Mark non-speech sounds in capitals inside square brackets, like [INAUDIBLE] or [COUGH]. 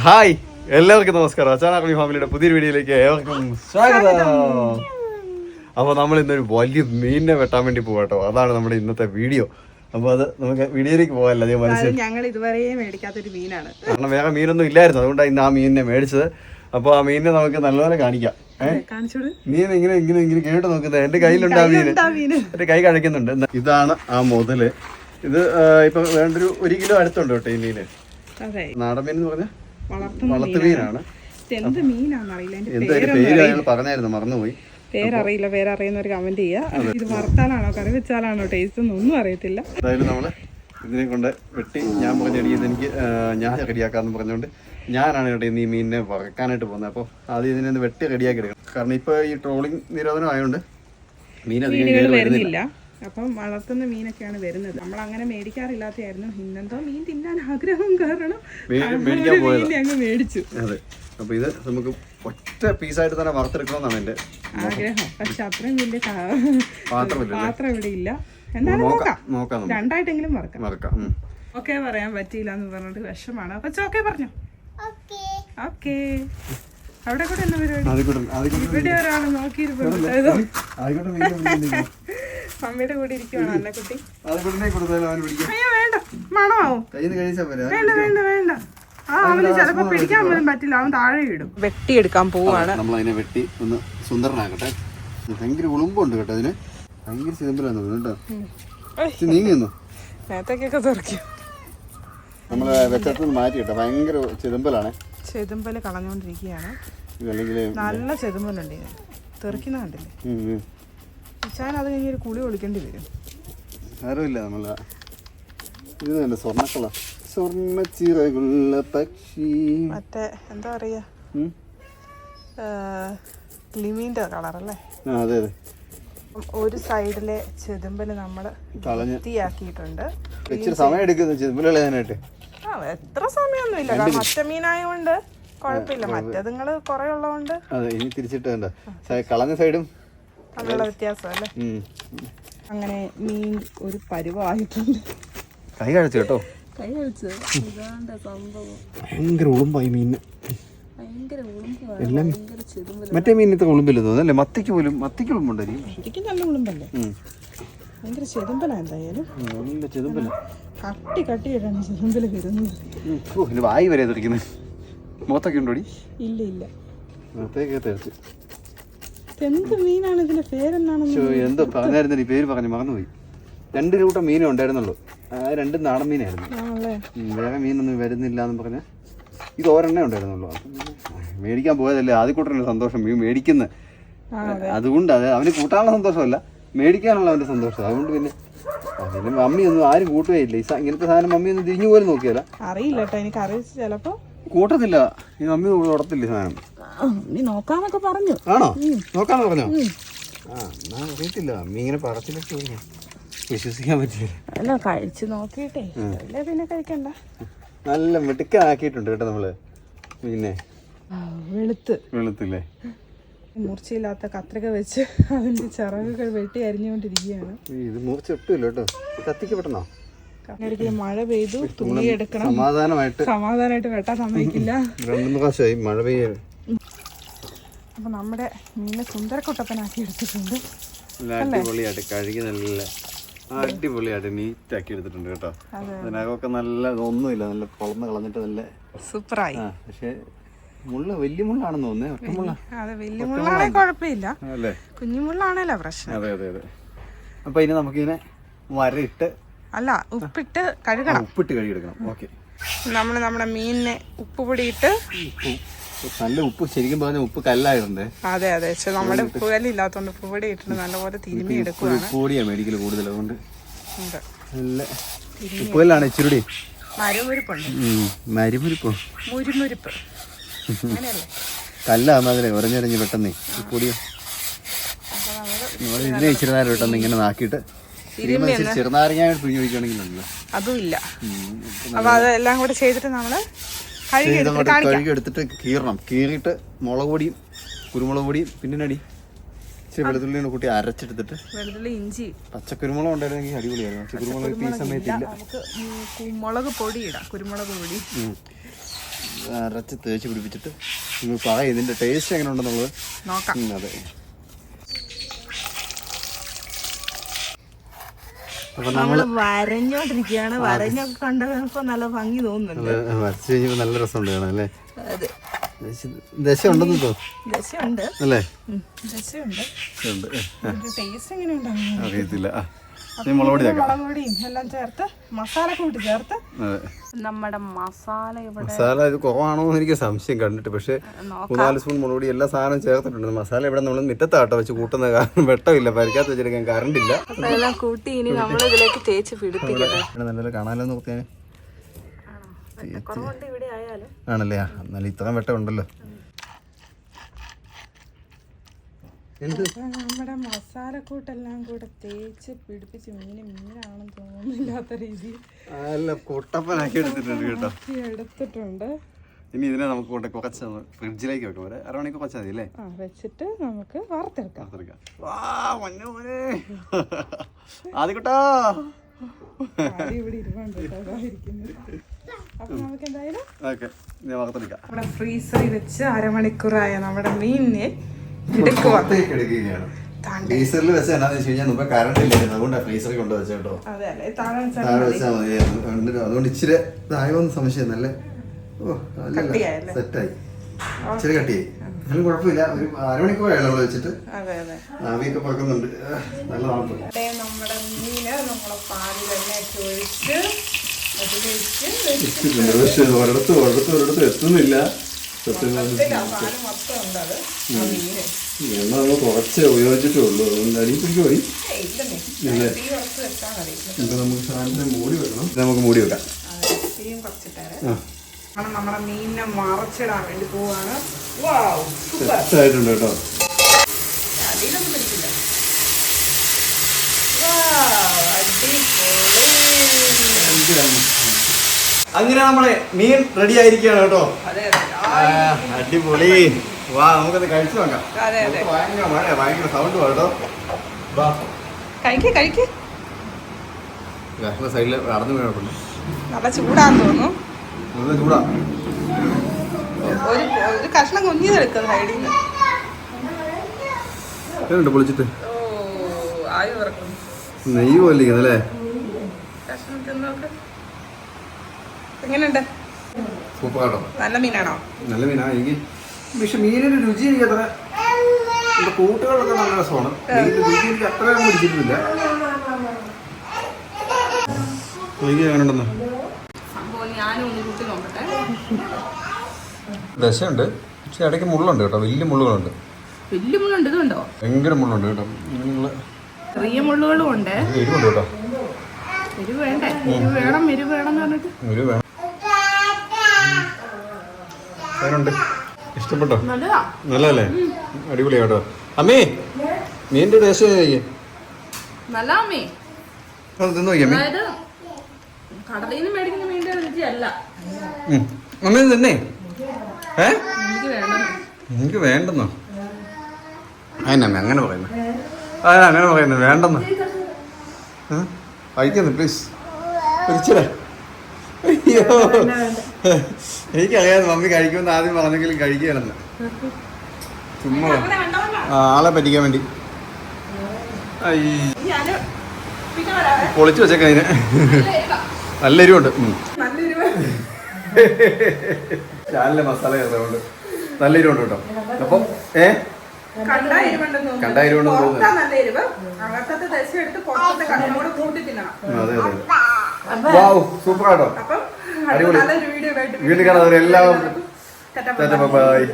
Hi എല്ലാവർക്കും നമസ്കാരം. അച്ചാനാക്കളി ഫാമിലിയുടെ പുതിയൊരു വീഡിയോയിലേക്ക് ഏവർക്കും സ്വാഗതം. അപ്പോൾ നമ്മൾ ഇന്നൊരു വലിയ മീനിനെ വെട്ടാൻ വേണ്ടി പോകട്ടോ അതാണ് നമ്മുടെ ഇന്നത്തെ വീഡിയോ. അപ്പോൾ അത് നമുക്ക് വീഡിയോയിലേക്ക് പോകാനല്ല അതേ മനസ്സിൽ. ഞങ്ങൾ ഇതുവരെ മേടിക്കാത്തൊരു മീനാണ്. കാരണം വേറെ മീനൊന്നും ഇല്ലായിരുന്നു. അതുകൊണ്ടാണ് ഇന്ന് ആ മീനിനെ മേടിച്ചത്. അപ്പോൾ ആ മീനിനെ നമുക്ക് നല്ലപോലെ കാണിക്കാം. നീ മീൻ ഇങ്ങനെ ഇങ്ങനെ ഇങ്ങനെ കേട്ട് നോക്കുന്നത് എന്റെ കയ്യിലുണ്ട് ആ മീന്. എന്റെ കൈ കഴിക്കുന്നുണ്ട്. ഇതാണ് ആ മുതൽ. ഇത് ഇപ്പൊ വേണ്ടൊരു ഒരു കിലോ അടുത്തുണ്ട് കേട്ടോ ഈ മീന്. അതെ. നാടൻ മീൻ എന്ന് പറഞ്ഞാൽ വളർത്തു മീനാണ്. എന്ത് മീനാണെന്നറിയില്ല. എന്റെ പേര് പറഞ്ഞായിരുന്നു മറന്നുപോയി. പേരറിയില്ല പേരറിയുന്ന ഒരു കമന്റ് ചെയ്യുക ഇത് വറുത്താലാണോ കറി വെച്ചാലാണോ ടേസ്റ്റ് ഒന്നും അറിയത്തില്ല. നമ്മൾ ഇതിനെ കൊണ്ട് വെട്ടി ഞാൻ പറഞ്ഞടി ഇത് എനിക്ക് ഞാൻ റെഡിയാക്കാന്ന് പറഞ്ഞുകൊണ്ട് ഞാനാണ് കേട്ടോ ഈ മീനിനെ വറക്കാനായിട്ട് പോകുന്നത്. അപ്പോൾ ആദ്യം ഇതിനെ ഒന്ന് വെട്ടി റെഡിയാക്കി എടുക്കണം കാരണം ഇപ്പോൾ ഈ ട്രോളിംഗ് നിരോധനം ആയതുകൊണ്ട് മീൻ അധികം വരുന്നില്ല. അപ്പം വളർത്തുന്ന മീനൊക്കെയാണ് വരുന്നത്. നമ്മൾ അങ്ങനെ മേടിക്കാറില്ലാത്തതായിരുന്നു ഇന്നെന്തോ മീൻ തിന്നാൻ ആഗ്രഹം കാരണം മീൻ അങ്ങ് മേടിച്ചു. അതെ. അപ്പോൾ ഇത് നമുക്ക് ഒറ്റ പീസായിട്ട് തന്നെ വറുത്തെടുക്കണമെന്നാണ് എന്റെ ആഗ്രഹം. പക്ഷെ അത്രയും വലിയ പാത്രം ഇവിടെ ഇല്ല. എന്തായാലും നോക്കാം. നോക്കാം. നോക്കാം നമുക്ക്. രണ്ടായിട്ടെങ്കിലും മറക്കാം മറക്കാം. ഓക്കെ പറയാൻ പറ്റിയില്ല എന്ന് പറഞ്ഞിട്ട് വിഷമാണ്. അപ്പൊ ഓക്കെ പറഞ്ഞു. ഓക്കെ. അവിടെ കൂടെ എന്താ പരിപാടി? ഇവിടെ ഒരാൾ പിടിക്കുന്നില്ല. മമ്മിയുടെ കൂടെ ഇരിക്കുവാണ് അന്നക്കുട്ടി. അയ്യോ വേണ്ട. മണമാവും. വേണ്ട വേണ്ട വേണ്ട. ആ അവന് ചിലപ്പോ പിടിക്കാൻ പോലും പറ്റില്ല. അവൻ താഴെ ഇടും. വെട്ടിയെടുക്കാൻ പോവാണ്. നമ്മൾ അതിനെ വെട്ടി ഒന്ന് സുന്ദരനാക്കട്ടെ. ഭയങ്കര ഉളുമ്പുണ്ട് കേട്ടോ അതിന് ഭയങ്കര ചിദംബരാന്ന് കേട്ടോ. നേരത്തേക്കൊക്കെ തുറക്കും. നമ്മൾ മാറ്റി കേട്ടോ ഭയങ്കര ചെതുമ്പൽ കളഞ്ഞോണ്ടിരിക്കുകയാണ്. നല്ല ചെതുമ്പലുണ്ട് ഇത്. തെറിക്കുന്ന കണ്ടില്ലേ? ഇച്ചാൻ അത് കഴിഞ്ഞ് ഒരു കുളി ഒളിക്കേണ്ടി വരും. സാരമില്ല നമ്മൾ ഇത് തന്നെ സ്വർണക്കള. സ്വർണ ചിറകുള്ള പക്ഷി. മറ്റേ എന്താ പറയാ. ലിമീന്റെ കളറല്ലേ? ആ അതെ അതെ. ഒരു സൈഡിലെ ചെതുമ്പൽ നമ്മൾ വൃത്തിയാക്കിയിട്ടുണ്ട്. ഇച്ചിരി സമയം എടുക്കുന്നു ചിദംബലുള്ളതിനായിട്ട് ആ എത്ര സമയമൊന്നുമില്ല. കാരണം മറ്റേ മീനായതുകൊണ്ട് കുഴപ്പമില്ല. മറ്റേ നിങ്ങൾ കുറെ ഉള്ളതുകൊണ്ട് അതെ ഇനി തിരിച്ചിട്ട് കളഞ്ഞ സൈഡും അങ്ങനെ മീൻ ഒരു പരുവായിട്ടുണ്ട്. കൈ കഴിച്ചു കേട്ടോ. കൈ ഇതാണ്ട് സംഭവം. ഭയങ്കര ഉളുമ്പായി മീനിന്. എല്ലാം മറ്റേ മീനിന് ഇത്ര ഉളുമ്പില്ല തോന്നുന്നു. മത്തിക്ക് പോലും മത്തിക്ക് ഉളുമ്പുണ്ടായിരിക്കും നല്ല ഉളുമ്പല്ലേ? ഭയങ്കര ചെതുമ്പല എന്തായാലും. കട്ടി ചെതുമ്പൽ വരുന്നത്. വായി വരെ തെറിക്കുന്നത് മുഖത്തൊക്കെ ഉണ്ടോടി? ഇല്ല ഇല്ല. മുഖത്തേക്ക് തെറിച്ച് എന്ത് മീനാണ് ഇതിന്റെ പേരെന്താണെന്ന് എന്തോ പറഞ്ഞായിരുന്നു ഈ പേര് പറഞ്ഞു മറന്നുപോയി. രണ്ട് കൂട്ടം മീനേ ഉണ്ടായിരുന്നുള്ളൂ. ആ രണ്ട് നാടൻ മീനായിരുന്നു. ആണല്ലേ? വേറെ മീനൊന്നും വരുന്നില്ല എന്ന് പറഞ്ഞ ഇത് ഒരെണ്ണേ ഉണ്ടായിരുന്നുള്ളൂ. മേടിക്കാൻ പോയതല്ലേ ആദ്യ കൂട്ടറിന്റെ സന്തോഷം? മീൻ മേടിക്കുന്ന. അതുകൊണ്ട് അത് അവന് കൂട്ടാനുള്ള സന്തോഷമല്ല മേടിക്കാനുള്ള അവന്റെ സന്തോഷം. അതുകൊണ്ട് പിന്നെ അതിന് മമ്മിയൊന്നും ആരും കൂട്ടുകയില്ല. ഈ സ- ഇങ്ങനത്തെ സാധനം മമ്മിയൊന്നും തിരിഞ്ഞു പോലും നോക്കിയല്ല. അറിയില്ല കേട്ടോ എനിക്ക് അറിയിച്ച് ചിലപ്പോ കൂട്ടത്തില്ല. ഈ മമ്മി ഉടത്തില്ല ഈ സാധനം. നീ നോക്കാന്നൊക്കെ പറഞ്ഞു. ആണോ? നോക്കാന്ന് പറഞ്ഞോ? ആ എന്നാ അറിയത്തില്ല. അമ്മി ഇങ്ങനെ പറച്ചിലൊക്കെ. വിശ്വസിക്കാൻ പറ്റില്ല. അല്ല കഴിച്ചു നോക്കിയിട്ടേ. അല്ല പിന്നെ കഴിക്കണ്ട. നല്ല മിടുക്കാക്കിയിട്ടുണ്ട് കേട്ടോ നമ്മൾ. പിന്നെ വെളുത്ത്. വെളുത്തില്ലേ? മൂർച്ചയില്ലാത്ത കത്രിക വെച്ച് അതിന്റെ ചിറകുകൾ വെട്ടി അരിഞ്ഞുകൊണ്ടിരിക്കുകയാണ്. ഇത് മൂർച്ച ഒട്ടുമില്ല കേട്ടോ. കത്തിക്ക് ഒരിക്കലും മഴ പെയ്തു തുണി എടുക്കണം സമാധാനമായിട്ട്. സമാധാനമായിട്ട് വെട്ടാൻ സമ്മതിക്കില്ല. രണ്ടു പ്രാവശ്യമായി മഴ പെയ്യാൻ അപ്പൊ നമ്മുടെ മീനെ സുന്ദരക്കുട്ടപ്പനാക്കി എടുത്തിട്ടുണ്ട്. അടിപൊളിയായിട്ട് കഴുകി നല്ല അടിപൊളിയായിട്ട് നീറ്റാക്കി എടുത്തിട്ടുണ്ട് കേട്ടോ. അതെ. അതിനകമൊക്കെ നല്ല ഒന്നുമില്ല നല്ല പൊളന്ന് കളഞ്ഞിട്ട് നല്ല സൂപ്പറായി. പക്ഷേ മുള്ള വലിയ മുള്ളാണെന്ന് തോന്നുന്നേ കുഞ്ഞുമുള്ളാണല്ലോ പ്രശ്നം. അതെ അതെ അതെ. അപ്പൊ ഇനി നമുക്കിതിനെ വരയിട്ട് അല്ല ഉപ്പിട്ട് കഴുകണം. ഉപ്പിട്ട് കഴുകിയെടുക്കണം. ഓക്കെ. നമ്മൾ നമ്മുടെ മീനിനെ ഉപ്പ് പൊടിയിട്ട് നല്ല ഉപ്പ് ശരിക്കും പറഞ്ഞ ഉപ്പ് കല്ലായതുണ്ട് അതെ അതെ. പക്ഷെ നമ്മുടെ ഉപ്പ് കല്ലില്ലാത്തോണ്ട് ഉപ്പ് പൊടി ഇട്ടിട്ട് നല്ലപോലെ തിരുമ്മി എടുക്കുകയാണ് ഉപ്പ് പൊടിയാ മേടിക്കൽ കൂടുതൽ അതുകൊണ്ട്. നല്ല ഉപ്പ് കല്ലാണ് ഇച്ചിരി മരമുരിപ്പുണ്ട്. മരുമുരിപ്പോ. മുരുമുരിപ്പ്. അതിലെ ഉറഞ്ഞിറങ്ങി പെട്ടെന്ന് ഈ പൊടിയോ? അപ്പൊ ഇതിനെ ഇച്ചിരി നേരം പെട്ടെന്ന് ഇങ്ങനെ നാക്കിയിട്ട് ഇച്ചിരി ചെറുനാരങ്ങ പിഴിഞ്ഞ് ഒഴിക്കുകയാണെങ്കിലുണ്ടല്ലോ അതും ഇല്ല. അപ്പൊ അതെല്ലാം കൂടെ ചെയ്തിട്ട് നമ്മൾ കഴുകി എടുത്തിട്ട് കീറണം. കീറിയിട്ട് മുളക് പൊടിയും കുരുമുളക് പൊടിയും പിന്നെ അടി ഇച്ചിരി വെളുത്തുള്ളിയുടെ കൂട്ടി അരച്ചെടുത്തിട്ട് വെളുത്തുള്ളി ഇഞ്ചി. പച്ചക്കുരുമുളക് ഉണ്ടായിരുന്നെങ്കിൽ അടിപൊളിയായിരുന്നു. പച്ചക്കുരുമുളക് ഇപ്പം ഈ സമയത്ത് ഇല്ല. നമുക്ക് കുരുമുളക് പൊടി ഇടാം. കുരുമുളക് പൊടി. അരച്ച് തേച്ച് പിടിപ്പിച്ചിട്ട് പറയും ഇതിന്റെ ടേസ്റ്റ് എങ്ങനെ ഉണ്ടെന്നുള്ളത് നോക്കാം അതെ. അപ്പൊ നമ്മൾ വരഞ്ഞോണ്ടിരിക്കുകയാണ്. വരഞ്ഞൊക്കെ കണ്ടപ്പോ നല്ല ഭംഗി തോന്നുന്നുണ്ട്. നല്ല വരച്ച് കഴിഞ്ഞപ്പോ നല്ല രസമുണ്ട് കാണാൻ അല്ലേ? അതെ. ദശ- ഉണ്ടെന്ന് തോന്നുന്നു. ഉണ്ട്. അല്ലേ? ഉണ്ട്. ടേസ്റ്റ് എങ്ങനെ ഉണ്ടാവും അറിയത്തില്ല. ആ മുളകുപൊടിയും എല്ലാം ചേർത്ത് മസാല കൂട്ടി ചേർത്ത് നമ്മുടെ മസാല ഇവിടെ മസാല ഇത് കുറവാണോ എന്ന് എനിക്ക് സംശയം കണ്ടിട്ട് പക്ഷേ മൂന്നാൽ സ്പൂൺ മുളകുപൊടി എല്ലാ സാധനവും ചേർത്തിട്ടുണ്ട്. മസാല ഇവിടെ നമ്മൾ മിറ്റത്താട്ടോ വെച്ച് കൂട്ടുന്ന കാരണം വെട്ടമില്ല പരിക്കാത്ത വെച്ചിരിക്കാൻ കറണ്ട് ഇല്ല. എല്ലാം കൂട്ടി ഇനി നമ്മൾ ഇതിലേക്ക് തേച്ച് പിടിപ്പിക്കട്ടെ. ഇവിടെ നല്ലൊരു കാണാലോ നോക്കിയാൽ ആണല്ലേ? എന്നാലും ഇത്രയും വെട്ടം ഉണ്ടല്ലോ എന്ത് നമ്മുടെ മസാലക്കൂട്ടെല്ലാം കൂടെ തേച്ച് പിടിപ്പിച്ച് മീന് മീനാണെന്ന് തോന്നുന്നില്ലാത്ത രീതിയിൽ അല്ല കൊട്ടപ്പനാക്കി എടുത്തിട്ടുണ്ട് കേട്ടോ. എടുത്തിട്ടുണ്ട്. ഇനി ഇതിനെ നമുക്ക് കൊണ്ട് കുറച്ച് ഫ്രിഡ്ജിലേക്ക് വെക്കാം. ഒരു അരമണിക്ക് കുറച്ച് മതി അല്ലേ? ആ വെച്ചിട്ട് നമുക്ക് വറുത്തെടുക്കാം. വാർത്തെടുക്കാം വാ, മഞ്ഞ മോനെ. ആദ്യ ആദ്യം ഇവിടെ കേട്ടോ അതാ അപ്പൊ നമുക്ക് എന്തായാലും ഓക്കെ ഞാൻ വറുത്തെടുക്കാം. നമ്മുടെ ഫ്രീസറിൽ വെച്ച് അരമണിക്കൂറായ നമ്മുടെ മീനിനെ എടുക്കുക പുറത്തേക്ക് എടുക്കുകയാണ്. ഫ്രീസറിൽ വെച്ച എന്നാന്ന് വെച്ച് കഴിഞ്ഞാൽ മുമ്പ് കറണ്ട് ഇല്ലായിരുന്നു അതുകൊണ്ടാണ് ഫ്രീസറിൽ കൊണ്ട് വെച്ചത് കേട്ടോ. അല്ലേ താഴെ വെച്ചാൽ മതി. അതുകൊണ്ട് ഇച്ചിരി ഓ? സെറ്റായി. ഇച്ചിരി കട്ടിയായി. എന്നാലും കുഴപ്പമില്ല. ഒരു അരമണിക്കൂറായാലും നമ്മൾ വെച്ചിട്ട്. ആവിയൊക്കെ പറക്കുന്നുണ്ട്. നല്ല നല്ലതാണ്. നമ്മുടെ മീന് നമ്മളെ പാലിൽ തന്നെ ഒഴിച്ച് അതിലേക്ക് ഒരിടത്ത് ഒരിടത്ത് ഒരിടത്ത് എത്തുന്നില്ല. എണ്ണ നമ്മൾ കുറച്ചേ ഉപയോഗിച്ചിട്ടുള്ളൂ. അതുകൊണ്ട് അരി പിടിക്കും പോയി. ഇപ്പൊ നമുക്ക് സാധനത്തിന് മൂടി വെക്കണം. ഇത് നമുക്ക് മൂടി വെക്കാം. നമ്മുടെ മീനിനെ മറച്ചിടാൻ വേണ്ടി പോവാണ്. Wow super. സെറ്റായിട്ടുണ്ട് കേട്ടോ. അടിപൊളി. അങ്ങനെ നമ്മളെ മീൻ റെഡി ആയിരിക്കുകയാണ് കേട്ടോ. അടിപൊളി. വാ നമുക്കത് കഴിച്ചു നോക്കാം. ഭയങ്കര മഴ ഭയങ്കര സൗണ്ട് കേട്ടോ. കഴിക്ക് കഴിക്ക്. സൈഡിൽ നടന്നു വീണപ്പുണ്ട് നല്ല ചൂടാന്ന് തോന്നുന്നു. ചൂടാ. ഒരു ഒരു കഷ്ണം കുഞ്ഞിതെടുക്കും സൈഡിൽ നിന്ന് പൊളിച്ചിട്ട്. നെയ്യ് പോലെ ഇരിക്കുന്നല്ലേ കഷ്ണം തിന്നോക്ക് എങ്ങനെയുണ്ട്? നല്ല മീനാണോ? നല്ല മീനാ. എനിക്ക് പക്ഷെ മീനിന്റെ രുചി എനിക്ക് അത്ര കൂട്ടുകളൊക്കെ നല്ല രസമാണ്. മീനിന്റെ രുചി എനിക്ക് അത്ര പിടിച്ചിട്ടില്ല. എനിക്ക് ദശയുണ്ട്. പക്ഷെ ഇടയ്ക്ക് മുള്ളുണ്ട് കേട്ടോ. വലിയ മുള്ളുകളുണ്ട്. വലിയ മുള്ളുണ്ട്. ഇതുണ്ടോ ഭയങ്കര മുള്ളുണ്ട് കേട്ടോ. ചെറിയ മുള്ളുകളും ഉണ്ട്. എരിവുണ്ട് കേട്ടോ. എരിവ് വേണ്ടേ? എരിവ് വേണം എരിവ് വേണം എന്ന് പറഞ്ഞിട്ട്. ഒരു വേണം. അതിനുണ്ട് ഇഷ്ടപ്പെട്ടോ? നല്ലതാ. നല്ലതല്ലേ? അടിപൊളി കേട്ടോ അമ്മേ മീനിന്റെ ടേസ്റ്റ് നല്ല അമ്മേ. അത് തിന്നു കടലിൽ നിന്ന് മേടിക്കുന്ന മീനിന്റെ രുചിയല്ല ഉം. അമ്മ ഇത് തിന്നേ. ഏ? എനിക്ക് വേണം എനിക്ക് വേണ്ടെന്നോ? അതിനമ്മ അങ്ങനെ പറയുന്നു. ആ അങ്ങനെ പറയുന്നു വേണ്ടെന്ന്? കഴിക്കുന്നു പ്ലീസ് ഒരിച്ചിടെ അയ്യോ. [LAUGHS] എനിക്കറിയാതെ മമ്മി കഴിക്കുമെന്ന് ആദ്യം പറഞ്ഞെങ്കിലും കഴിക്കുകയാണെന്ന് ചുമ്മാ. ആളെ പറ്റിക്കാൻ വേണ്ടി. പൊളിച്ചു വെച്ചേക്ക അതിന്. നല്ല എരിവാ. നല്ല എരിവുണ്ട് ചാലിലെ മസാല കേട്ടോണ്ട് നല്ല എരിവുണ്ട് കേട്ടോ. അപ്പം ഏ? കണ്ട എരിവുണ്ടെന്ന് നല്ല എരിവ്. അകത്തത്തെ ദശ എടുത്ത് പുറത്തത്തെ കണ്ണിനും കൂട്ടി തിന്നണം. അതെ അതെ വാവ് സൂപ്പർ ആട്ടോ അപ്പം അടിപൊളി. വീഡിയോ ആയിട്ട് വീണ്ടും കാണാം. എല്ലാവർക്കും ടാറ്റാ, ബൈ.